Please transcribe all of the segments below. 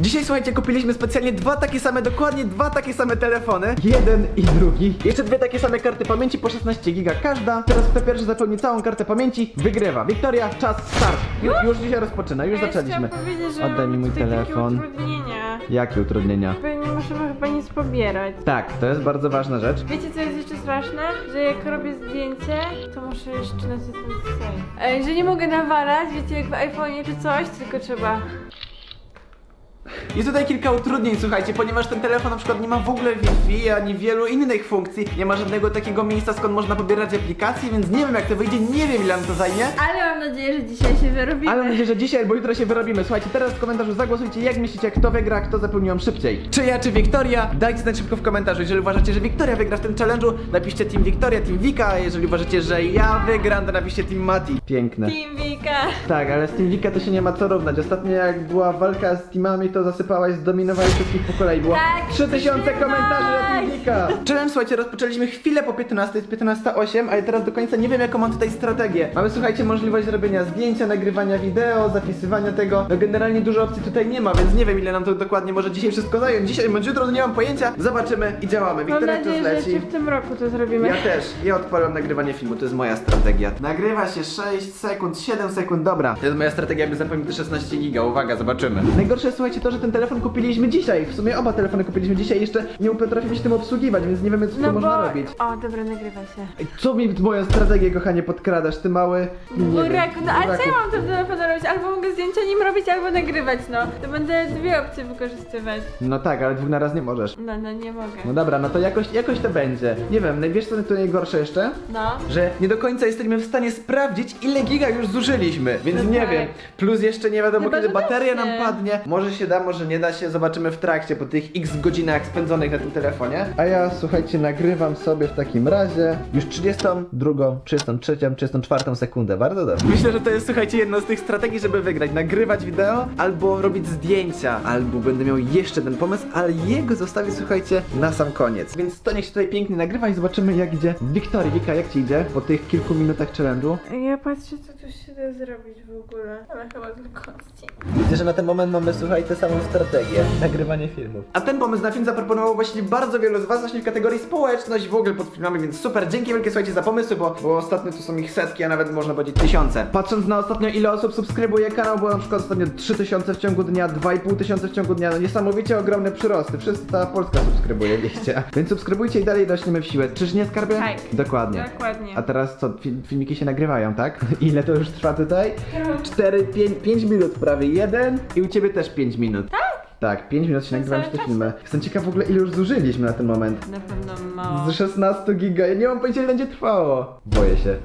Dzisiaj słuchajcie, kupiliśmy specjalnie dwa takie same, dokładnie dwa takie same telefony. Jeden i drugi. Jeszcze dwie takie same karty pamięci po 16 giga każda. Teraz kto pierwszy zapełni całą kartę pamięci, wygrywa. Wiktoria, czas, start. Ju, już dzisiaj rozpoczyna, już Ja zaczęliśmy. Oddaj mi mój telefon. utrudnienia. Jakie utrudnienia? Bo nie możemy chyba nic pobierać. Tak, to jest bardzo ważna rzecz. Wiecie co jest jeszcze straszne? Że jak robię zdjęcie, to muszę jeszcze nacisnąć save. E, że nie mogę nawalać, wiecie, jak w iPhone'ie czy coś, tylko trzeba... Jest tutaj kilka utrudnień, słuchajcie, ponieważ ten telefon na przykład nie ma w ogóle Wi-Fi ani wielu innych funkcji. Nie ma żadnego takiego miejsca, skąd można pobierać aplikacje, więc nie wiem jak to wyjdzie, nie wiem ile nam to zajmie. Ale mam nadzieję, że dzisiaj się wyrobimy. Ale mam nadzieję, że dzisiaj albo jutro się wyrobimy. Słuchajcie, teraz w komentarzu zagłosujcie, jak myślicie, kto wygra, kto zapełniłam szybciej. Czy ja, czy Wiktoria? Dajcie znać szybko w komentarzu. Jeżeli uważacie, że Wiktoria wygra w tym challenge'u, napiszcie Team Wiktoria, Team Wika. A jeżeli uważacie, że ja wygram, to napiszcie Team Mati. Piękne. Team Wika. Tak, ale z Team Wika to się nie ma co równać. Ostatnio jak była walka z teamami, to zasypałaś, zdominowałeś wszystkich po kolei. Było Tak, 3000 trzymaj! komentarzy Team Wika. Challenge, słuchajcie, rozpoczęliśmy chwilę po 15, jest 15.08, a ja teraz do końca nie wiem jaką mam tutaj strategię. Mamy, słuchajcie, możliwość robienia zdjęcia, nagrywania wideo, zapisywania tego. No generalnie dużo opcji tutaj nie ma, więc nie wiem ile nam to dokładnie może dzisiaj wszystko zająć. Dzisiaj bądź jutro, no nie mam pojęcia. Zobaczymy i działamy. Mam Wiktoria nadzieję, że leci. jeszcze w tym roku to zrobimy. Ja też. Ja odpalam nagrywanie filmu, to jest moja strategia. Nagrywa się 6 sekund, 7 sekund, dobra. To jest moja strategia, aby zapewnić te 16 giga. Uwaga, zobaczymy. Najgorsze słuchajcie, to, że ten telefon kupiliśmy dzisiaj. W sumie oba telefony kupiliśmy dzisiaj, jeszcze nie potrafimy się tym obsługiwać, więc nie wiemy, co tu No można bo... robić. O, dobra, nagrywa się. Ej, Co mi moją strategię, kochanie, podkradasz, ty mały... Nie wiem, Buraku, no ale co buraku. ja mam tym telefonem robić? Albo mogę zdjęcia nim robić, albo nagrywać, no. To będę dwie opcje wykorzystywać. No tak, ale dwóch na raz nie możesz. No, no, nie mogę. No dobra, no to jakoś, jakoś to będzie. Nie wiem, wiesz co to najgorsze jeszcze? No. że nie do końca jesteśmy w stanie sprawdzić, ile giga już zużyliśmy, więc No nie tak. wiem. Plus jeszcze nie wiadomo, Chyba, kiedy że da bateria się. nam padnie. Może się da, może nie da się, zobaczymy w trakcie, po tych x godzinach spędzonych na tym telefonie. A ja, słuchajcie, nagrywam sobie w takim razie już 32, 33, 34 sekundę, bardzo dobrze. Myślę, że to jest, słuchajcie, jedna z tych strategii, żeby wygrać. Nagrywać wideo, albo robić zdjęcia, albo będę miał jeszcze ten pomysł, ale jego zostawię, słuchajcie, na sam koniec. Więc to niech się tutaj pięknie nagrywa i zobaczymy, jak idzie Wiktorii. Wika, jak ci idzie po tych kilku minutach challenge'u? Ja patrzę, co tu się da zrobić w ogóle. Ale chyba tylko kości. Widzę, że na ten moment mamy, słuchaj, tę samą strategię. Nagrywanie filmów. A ten pomysł na film zaproponowało właśnie bardzo wielu z was właśnie w kategorii społeczność w ogóle pod filmami, więc super. Dzięki wielkie, słuchajcie, za pomysły, bo, bo ostatnio to są ich setki, a nawet można powiedzieć tysiące. Patrząc na ostatnio ile osób subskrybuje kanał, było na przykład ostatnio 3000 w ciągu dnia, 2500 w ciągu dnia, no niesamowicie ogromne przyrosty. Wszyscy, cała Polska subskrybuje, wiecie. Więc subskrybujcie i dalej rośniemy w siłę. Czyż nie skarbie? Tak. Dokładnie. Dokładnie. A teraz co, fil- filmiki się nagrywają, tak? Ile to już trwa tutaj? 4, 5, 5 minut prawie, jeden i u ciebie też 5 minut. Tak? Tak, 5 minut się cały te czas? filmy. Jestem ciekaw w ogóle ile już zużyliśmy na ten moment. Na pewno mało. Z 16 giga, ja nie mam pojęcia ile będzie trwało. Boję się.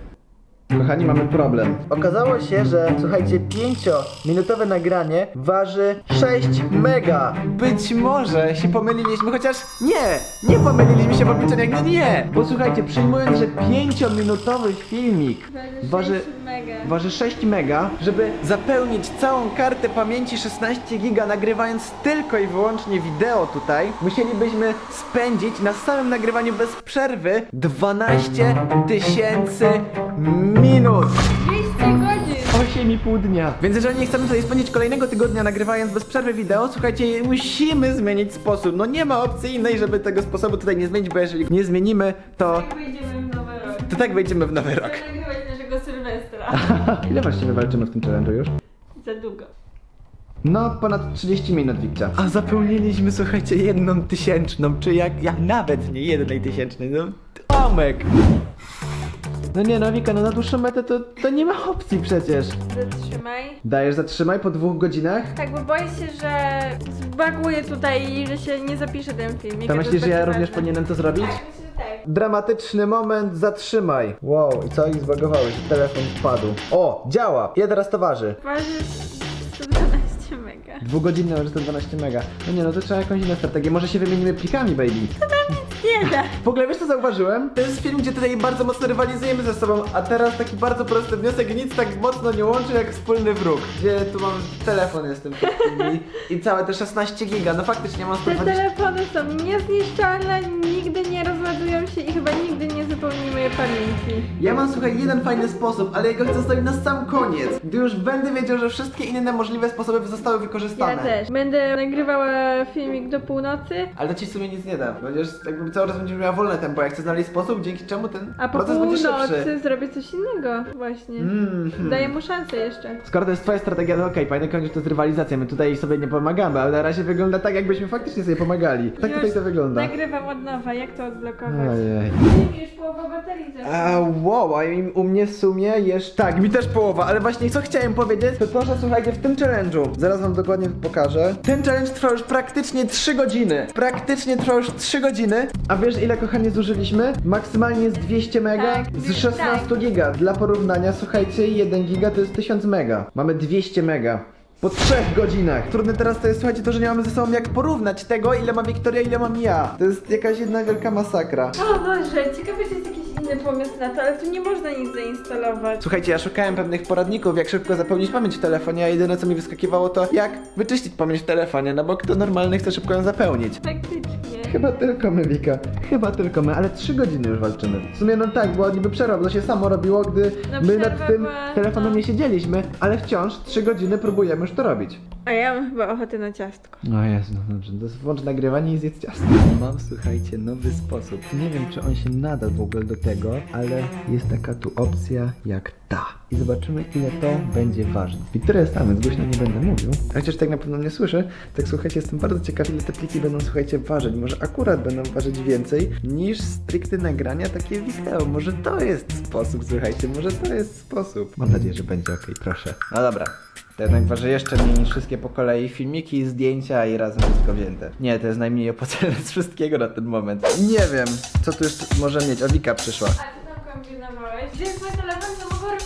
Kochani, mamy problem. Okazało się, że słuchajcie, 5-minutowe nagranie waży 6 mega. Być może się pomyliliśmy, chociaż nie, nie pomyliliśmy się w obliczeniach, no nie. Bo słuchajcie, przyjmując, że 5-minutowy filmik waży, mega. waży 6 mega, żeby zapełnić całą kartę pamięci 16 giga, nagrywając tylko i wyłącznie wideo tutaj, musielibyśmy spędzić na samym nagrywaniu bez przerwy 12 tysięcy minut. 200 godzin. 8,5 dnia. Więc jeżeli nie chcemy sobie spędzić kolejnego tygodnia nagrywając bez przerwy wideo, słuchajcie, musimy zmienić sposób. No nie ma opcji innej, żeby tego sposobu tutaj nie zmienić, bo jeżeli nie zmienimy, to, Tak wyjdziemy w nowy rok. to tak wejdziemy w nowy rok. Chcę nagrywać naszego Sylwestra. Ile właściwie walczymy w tym challenge'u już? Za długo. No, ponad 30 minut, Wikcia. A zapełniliśmy, słuchajcie, jedną tysięczną, czy jak, jak nawet nie jednej tysięcznej, no Tomek! No nie no, Wika, no na dłuższą metę to, to nie ma opcji przecież. Zatrzymaj. Dajesz zatrzymaj po dwóch godzinach? Tak, bo boję się, że zbaguje tutaj i że się nie zapisze ten filmik. To myślisz, że ja również powinienem to zrobić? Tak, tak. Dramatyczny moment, zatrzymaj. Wow, i co? I zbagowały się, telefon wpadł. O, działa! Ile teraz to waży? Waży 112 mega. Dwugodzinne waży 112 mega. No nie no, to trzeba jakąś inną strategię. Może się wymienimy plikami, baby. Da. W ogóle wiesz co zauważyłem? To jest film, gdzie tutaj bardzo mocno rywalizujemy ze sobą, a teraz taki bardzo prosty wniosek, nic tak mocno nie łączy jak wspólny wróg. Gdzie tu mam telefon jestem tymi i całe te 16 giga, no faktycznie mam Te 120... telefony są niezniszczalne, nigdy nie rozładują się i chyba nigdy nie zupełni mojej pamięci. Ja mam słuchaj jeden fajny sposób, ale jego chcę zostawić na sam koniec, gdy już będę wiedział, że wszystkie inne możliwe sposoby zostały wykorzystane. Ja też. Będę nagrywała filmik do północy, Ale to ci w sumie nic nie da. Będziesz jakby cały czas będziesz miała wolne tempo. Ja chcę znaleźć sposób, dzięki czemu ten a po proces będzie północy szybszy. zrobię coś innego właśnie. Mm, hmm. Daję mu szansę jeszcze. Skoro to jest twoja strategia, to okej, pamiętaj koniecznie, że to jest rywalizacja, my tutaj sobie nie pomagamy, ale na razie wygląda tak, jakbyśmy faktycznie sobie pomagali. Tak Już tutaj to wygląda. Nagrywam od nowa, jak to odblokować? Ojej. Nie, już połowa baterii zeszła. A wow, a im- u mnie w sumie jeszcze... Tak, mi też połowa, ale właśnie co chciałem powiedzieć, to proszę słuchajcie, w tym challenge'u, zaraz wam dokładnie pokażę, ten challenge trwa już praktycznie 3 godziny. Praktycznie trwa już 3 godziny. A wiesz ile kochanie zużyliśmy? Maksymalnie jest 200 mega Tak, z tak. 16 giga. Dla porównania, słuchajcie, 1 giga to jest 1000 mega. Mamy 200 mega. Po trzech godzinach. Trudne teraz to jest, słuchajcie, to, że nie mamy ze sobą jak porównać tego, ile ma Wiktoria, ile mam ja. To jest jakaś jedna wielka masakra. O Boże, ciekawe czy jest jakiś inny pomysł na to, ale tu nie można nic zainstalować. Słuchajcie, ja szukałem pewnych poradników, jak szybko zapełnić pamięć w telefonie, a jedyne co mi wyskakiwało to jak wyczyścić pamięć w telefonie, no bo kto normalny chce szybko ją zapełnić. Faktycznie. Chyba tylko my, Wika. Chyba tylko my, ale trzy godziny już walczymy. W sumie no tak, bo niby przerwa, bo to się samo robiło, gdy No my przerwa nad tym była- telefonem no. nie siedzieliśmy, ale wciąż trzy godziny próbujemy już to robić. A ja mam chyba ochotę na ciastko. No jest, no dobrze, to włącz nagrywanie i zjedz ciasto. Mam, słuchajcie, nowy sposób. Nie wiem, czy on się nada w ogóle do tego, ale jest taka tu opcja jak ta. I zobaczymy, ile to będzie ważne. Wiktoria jest tam, więc głośno nie będę mówił. Chociaż tak na pewno nie słyszę, tak słuchajcie, jestem bardzo ciekaw, ile te pliki będą, słuchajcie, ważyć. Może akurat będą ważyć więcej niż stricte nagrania takie wideo. Może to jest sposób, słuchajcie, może to jest sposób. Mam nadzieję, że będzie ok, proszę. No dobra. To jednak waży jeszcze mniej niż wszystkie po kolei filmiki, zdjęcia i razem wszystko wzięte. Nie, to jest najmniej opłacalne z wszystkiego na ten moment. Nie wiem, co tu jeszcze może mieć. O, Wika przyszła. A co tam kombinowałeś? Gdzie jest mój telefon,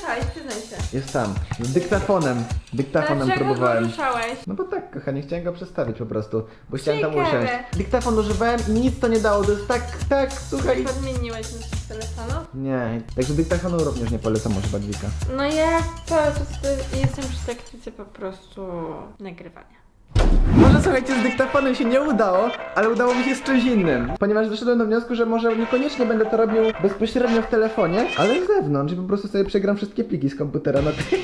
ruszałeś, przyznaj się. Jest tam. Z dyktafonem. Dyktafonem Dlaczego próbowałem. go ruszałeś? No bo tak, kochanie, chciałem go przestawić po prostu, bo chciałem tam Ciekawe. usiąść. Dyktafon używałem i nic to nie dało, to jest tak, tak, słuchaj. Podmieniłeś mi z telefonu? Nie, także dyktafonu również nie polecam używać Wika. No ja cały czas to jestem przy taktyce po prostu nagrywania. Może słuchajcie, z dyktafonem się nie udało, ale udało mi się z czymś innym. Ponieważ doszedłem do wniosku, że może niekoniecznie będę to robił bezpośrednio w telefonie, ale z zewnątrz i po prostu sobie przegram wszystkie pliki z komputera na, te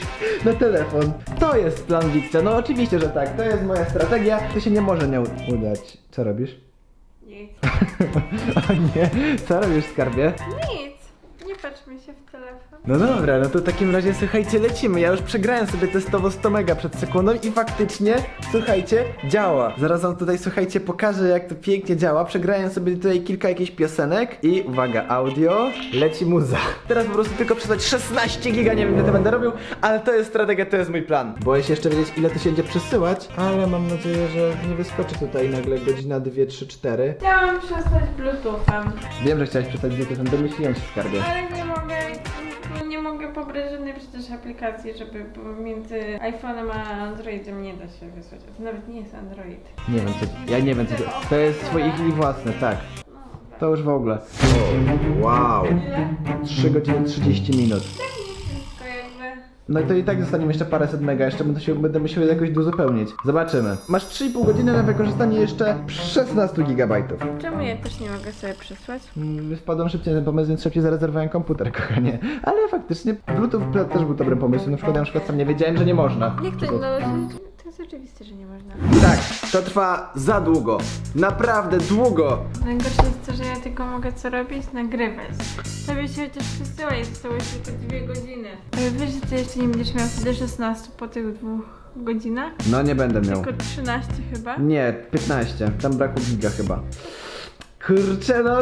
na telefon. To jest plan Wikcia, no oczywiście, że tak, to jest moja strategia, to się nie może nie udać. Co robisz? Nic. o nie, co robisz skarbie? Nic. No dobra, no to w takim razie słuchajcie, lecimy. Ja już przegrałem sobie testowo 100 mega przed sekundą i faktycznie, słuchajcie, działa. Zaraz wam tutaj, słuchajcie, pokażę jak to pięknie działa. Przegrałem sobie tutaj kilka jakichś piosenek i uwaga, audio, leci muza. Teraz po prostu tylko przesłać 16 giga, nie wiem ile to będę robił, ale to jest strategia, to jest mój plan. Boję się jeszcze wiedzieć ile to się będzie przesyłać, ale mam nadzieję, że nie wyskoczy tutaj nagle godzina 2, 3, 4. Chciałam przestać bluetoothem, Wiem, że chciałeś przestać Bluetoothem, domyśliłem się skarbie. ale nie mogę, mogę pobrać żadnej przecież aplikacji, żeby pomiędzy iPhone'em a Androidem nie da się wysłać. To nawet nie jest Android. Nie wiem co, ja nie wiem co to, to jest swoje ich i własne, tak. No. To już w ogóle. wow. 3 godziny 30 minut. Tak nie wszystko jakby. No i to i tak zostanie jeszcze paręset mega, jeszcze będę, się, będę musiał jakoś uzupełnić. Zobaczymy. Masz 3,5 godziny na wykorzystanie jeszcze 16 gigabajtów. Czemu ja też nie mogę sobie przysłać? Mm, Wpadłem szybciej na ten pomysł, więc szybciej zarezerwowałem komputer, kochanie. Ale faktycznie Bluetooth też był dobrym pomysłem. Na przykład ja na przykład sam nie wiedziałem, że nie można. Jak to, no, jest oczywiste, że nie można. Tak, to trwa za długo. Naprawdę długo. Najgorsze jest to, że ja tylko mogę co robić? Nagrywać. Tobie się chociaż przesyła i zostało jeszcze te dwie godziny. Ale wiesz, że ty jeszcze nie będziesz miał wtedy 16 po tych dwóch godzinach? No nie będę miał. Tylko 13 chyba? Nie, 15. Tam brakło giga chyba. Kurczę, no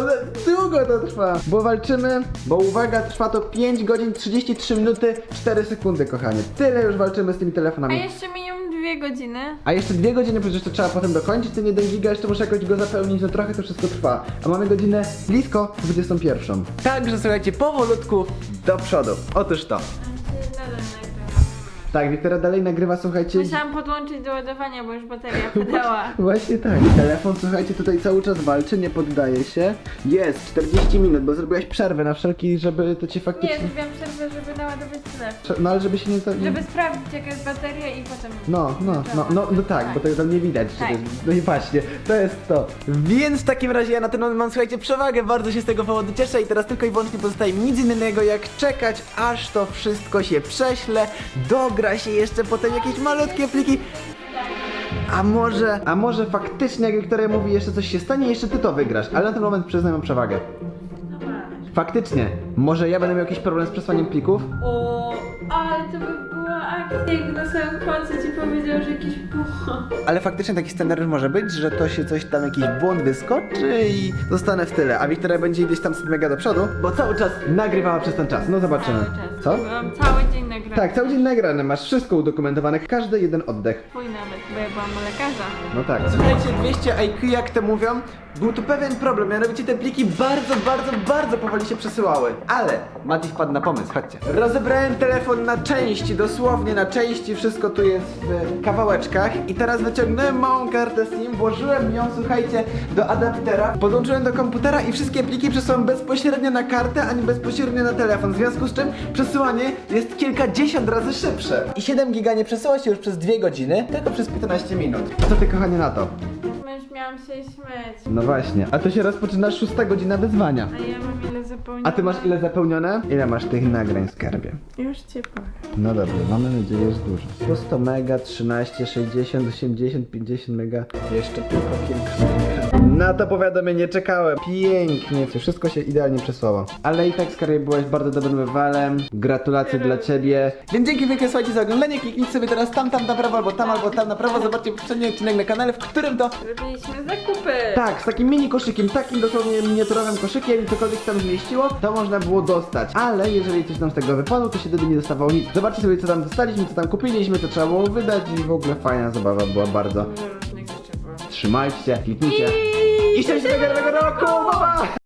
długo to trwa, bo walczymy, bo uwaga, trwa to 5 godzin 33 minuty 4 sekundy, kochanie. Tyle już walczymy z tymi A telefonami. jeszcze minimum dwie godziny. A jeszcze dwie godziny przecież to trzeba potem dokończyć ten 1 giga, jeszcze muszę jakoś go zapełnić, no trochę to wszystko trwa. A mamy godzinę blisko 21. Także słuchajcie, powolutku do przodu. Otóż to. Nadal. Tak, Wiktoria dalej nagrywa, słuchajcie. Musiałam podłączyć do ładowania, bo już bateria padała. Właśnie tak. Telefon, słuchajcie, tutaj cały czas walczy, nie poddaje się. Jest, 40 minut, bo zrobiłaś przerwę na wszelki, żeby to cię Nie, faktycznie... zrobiłam przerwę, żeby naładować telefon. No ale żeby się nie... za- Żeby sprawdzić jaka jest bateria i potem... No, no, no, no, no tak, bo tego tam nie widać. że Tak. to jest- No i właśnie, to jest to. Więc w takim razie ja na ten moment mam, słuchajcie, przewagę, bardzo się z tego powodu cieszę i teraz tylko i wyłącznie pozostaje mi nic innego jak czekać, aż to wszystko się prześle, dogra się jeszcze potem jakieś malutkie pliki. A może, a może faktycznie, jak Wiktoria mówi, jeszcze coś się stanie, jeszcze ty to wygrasz, ale na ten moment przyznaj mam przewagę. Faktycznie, może ja będę miał jakiś problem z przesłaniem plików? O, ale to by była jakby na samym końcu ci powiedział, że jakiś błąd. Ale faktycznie taki scenariusz może być, że to się coś tam, jakiś błąd wyskoczy i zostanę w tyle, a Wiktoria będzie gdzieś tam mega do przodu, bo cały czas nagrywała przez ten czas. No zobaczymy. Cały czas. Co? Byłam cały dzień nagrana. Tak, cały dzień nagrane, masz wszystko udokumentowane, każdy jeden oddech. Twój nawet, bo ja byłam u lekarza. No tak. Słuchajcie, 200 IQ, jak to mówią, był tu pewien problem, mianowicie te pliki bardzo, bardzo, bardzo powoli się przesyłały. Ale Mati wpadł na pomysł, chodźcie. Rozebrałem telefon na części, dosłownie na części, wszystko tu jest w kawałeczkach i teraz wyciągnąłem małą kartę SIM, włożyłem ją, słuchajcie, do adaptera, podłączyłem do komputera i wszystkie pliki przesyłam bezpośrednio na kartę, a nie bezpośrednio na telefon, w związku z czym przesyłanie jest kilkadziesiąt razy szybsze. I 7 giga nie przesyła się już przez 2 godziny, tylko przez 15 minut. Co ty kochanie na to? Miałam się śmieć. No właśnie, a to się rozpoczyna szósta godzina wyzwania. A ja mam ile zapełnione. A ty masz ile zapełnione? Ile masz tych nagrań w skarbie? Już ci powiem. No dobrze, mamy nadzieję, że dużo. Po 100 mega, 13, 60, 80, 50 mega. Jeszcze tylko kilka mega. Na to powiadomienie czekałem. Pięknie, wszystko się idealnie przesłało. Ale i tak skarbie byłeś bardzo dobrym rywalem. Gratulacje dla ciebie. Więc dzięki wielkie słuchajcie za oglądanie. Kliknijcie sobie teraz tam, tam na prawo, albo tam, albo tam na prawo. Zobaczcie poprzedni odcinek na kanale, w którym to Robiliśmy zakupy. tak, z takim mini koszykiem, takim dosłownie miniaturowym koszykiem i cokolwiek się tam zmieściło, to można było dostać. Ale jeżeli coś nam z tego wypadło, to się wtedy nie dostawało nic. Zobaczcie sobie co tam dostaliśmy, co tam kupiliśmy, co trzeba było wydać i w ogóle fajna zabawa była bardzo. Było. Trzymajcie się, kliknijcie. I szczęśliwego nowego roku! Pa, pa!